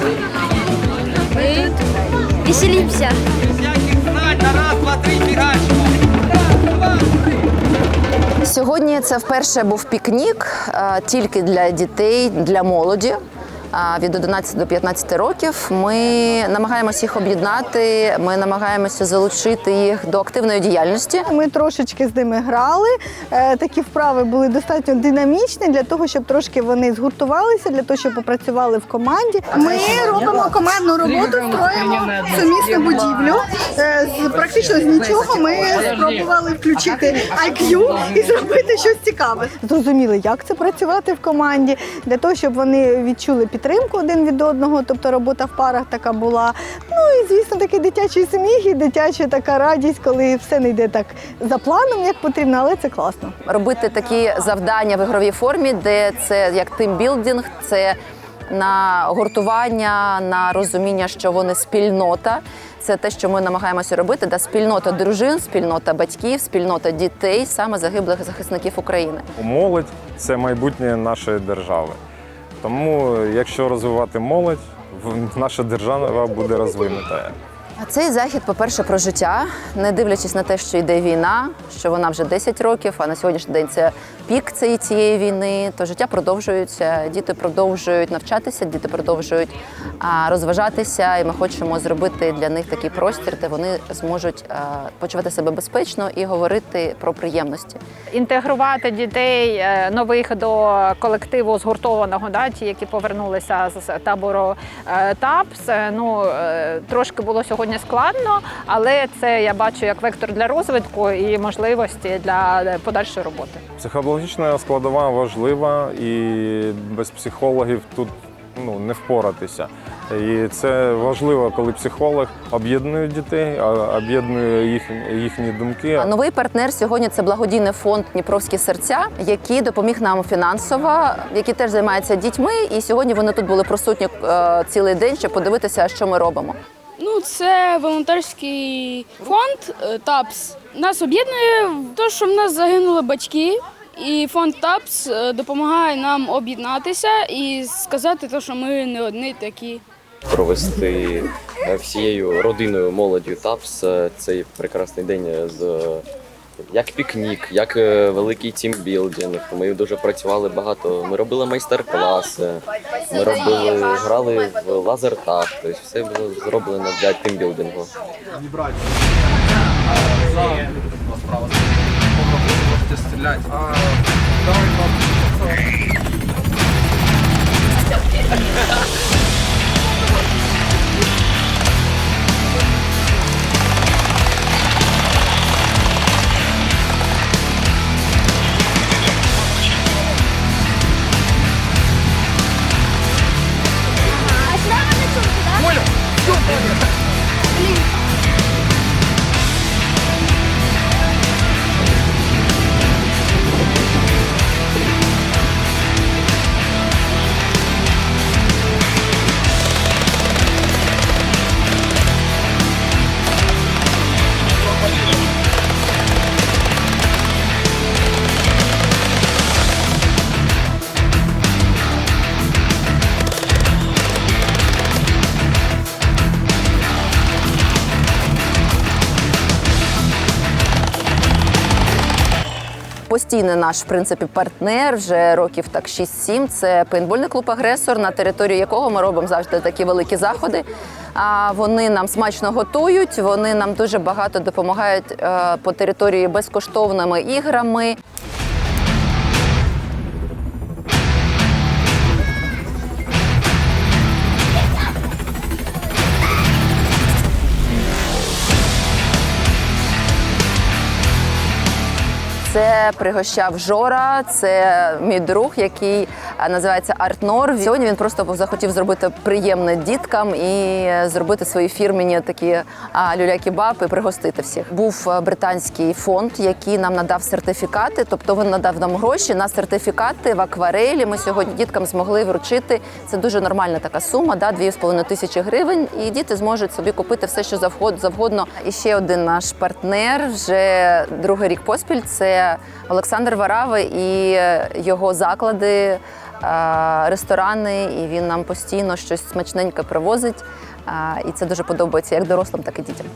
Мы веселимся. Сьогодні це вперше був пікнік е, тільки для дітей, для молоді. А, Від 11 до 15 років ми намагаємося їх об'єднати. Ми намагаємося залучити їх до активної діяльності. Ми трошечки з ними грали. Е, Такі вправи були достатньо динамічні для того, щоб трошки вони згуртувалися, для того, щоб попрацювали в команді. Ми робимо командну роботу, строїмо сумісну будівлю. Е, практично з нічого ми спробували включити IQ і зробити щось цікаве. Зрозуміли, як це працювати в команді, для того, щоб вони відчули підтримку один від одного, тобто робота в парах така була. Ну і звісно, такий дитячий сміх і дитяча така радість, коли все не йде так за планом, як потрібно, але це класно. Робити такі завдання в ігровій формі, де це як тимбілдинг, це на гуртування, на розуміння, що вони спільнота. Це те, що ми намагаємося робити, да спільнота дружин, спільнота батьків, спільнота дітей, саме загиблих захисників України. Молодь це майбутнє нашої держави. Тому, якщо розвивати молодь, наша держава буде розвинута. Цей захід, по-перше, про життя, не дивлячись на те, що йде війна, що вона вже 10 років, а на сьогоднішній день це пік цієї війни. То життя продовжується, діти продовжують навчатися, діти продовжують розважатися, і ми хочемо зробити для них такий простір, де вони зможуть почувати себе безпечно і говорити про приємності. інтегрувати дітей е, нових до колективу згуртованого, да, ті, які повернулися з табору е, ТАПС. Е, Ну трошки було сьогодні складно, але це я бачу як вектор для розвитку і можливості для подальшої роботи. Психологічна складова важлива, і без психологів тут ну, не впоратися. І це важливо, коли психолог об'єднує дітей, а- об'єднує їх, їхні думки. А Новий партнер сьогодні це благодійний фонд Дніпровські серця, який допоміг нам фінансово, який теж займається дітьми. І сьогодні вони тут були присутні е, цілий день, щоб подивитися, що ми робимо. Ну, це волонтерський фонд е, ТАПС. Нас об'єднує те, що в нас загинули батьки, і фонд ТАПС е, допомагає нам об'єднатися і сказати те, що ми не одні такі. провести е, всією родиною молоддю ТАПС цей прекрасний день з як пікнік, як е, великий тімбілдинг. Ми дуже працювали багато. Ми робили майстер-класи, ми робили, грали в лазертаг. Тобто все було зроблено для тімбілдингу. I've Постійний наш в принципі партнер вже років так 6-7. Це пейнтбольний клуб агресор, на території якого ми робимо завжди такі великі заходи. А вони нам смачно готують. Вони нам дуже багато допомагають е, по території безкоштовними іграми. Це пригощав Жора, це мій друг, який а, називається Артнор. Сьогодні він просто захотів зробити приємне діткам і зробити свої фірмені такі а, люля-кебаб і пригостити всіх. Був е, британський фонд, який нам надав сертифікати, тобто він надав нам гроші на сертифікати в акварелі. Ми сьогодні діткам змогли вручити. Це дуже нормальна така сума, да, 2,5 тисячі гривень. І діти зможуть собі купити все, що завгод- завгодно. І ще один наш партнер вже другий рік поспіль. Це Олександр Варави і його заклади е, ресторани, і він нам постійно щось смачненьке привозить. Е, І це дуже подобається як дорослим, так і дітям.